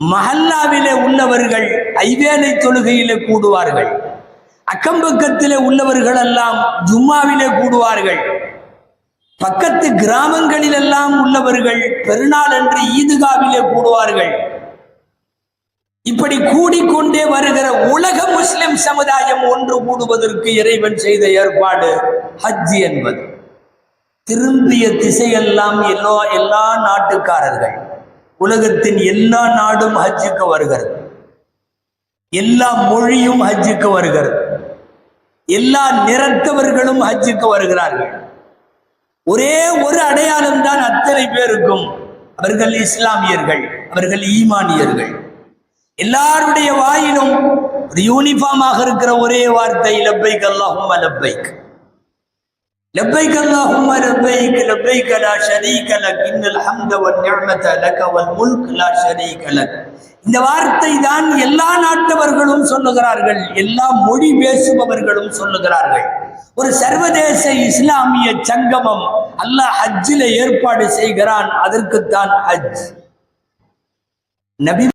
மஹல்லாவிலே உள்ளவர்கள் ஐவேலை தொழுகையிலே கூடுவார்கள். அக்கம்பக்கத்திலே உள்ளவர்கள் எல்லாம் ஜும்மாவிலே கூடுவார்கள். பக்கத்து கிராமங்களில் எல்லாம் உள்ளவர்கள் பெருநாள் அன்று ஈதுகாவிலே கூடுவார்கள். இப்படி கூடிக்கொண்டே வருகிற உலக முஸ்லிம் சமுதாயம் ஒன்று கூடுவதற்கு இறைவன் செய்த ஏற்பாடு ஹஜ் என்பது. திரும்பிய திசையெல்லாம் எல்லா எல்லா நாட்டுக்காரர்கள். உலகத்தின் எல்லா நாடும் ஹஜ்ஜுக்கு வருகிறது. எல்லா மொழியும் ஹஜ்ஜுக்கு வருகிறது. எல்லா நிறத்தவர்களும் ஹஜ்ஜுக்கு வருகிறார்கள். ஒரே ஒரு அடையாளம் தான் அத்தனை பேருக்கும். அவர்கள் இஸ்லாமியர்கள் அவர்கள் ஈமானியர்கள். எல்லாருடைய வாயிலும் ஒரு யூனிஃபார்மாக இருக்கிற ஒரே வார்த்தை லப்பைக் லப்பைக் அல்லாஹும்ம லப்பைக் லப்பைக் லா ஷரீக லக் இன்னல் ஹம்த வல் நிஅமத லக வல் முல்க் லா இந்த வார்த்தை தான் எல்லா நாட்டவர்களும் சொல்லுகிறார்கள். எல்லா மொழி பேசுபவர்களும் சொல்லுகிறார்கள். ஒரு சர்வதேச இஸ்லாமிய சங்கமம் அல்லாஹ் ஹஜ்ஜில ஏற்பாடு செய்கிறான். அதற்குத்தான் ஹஜ். நபி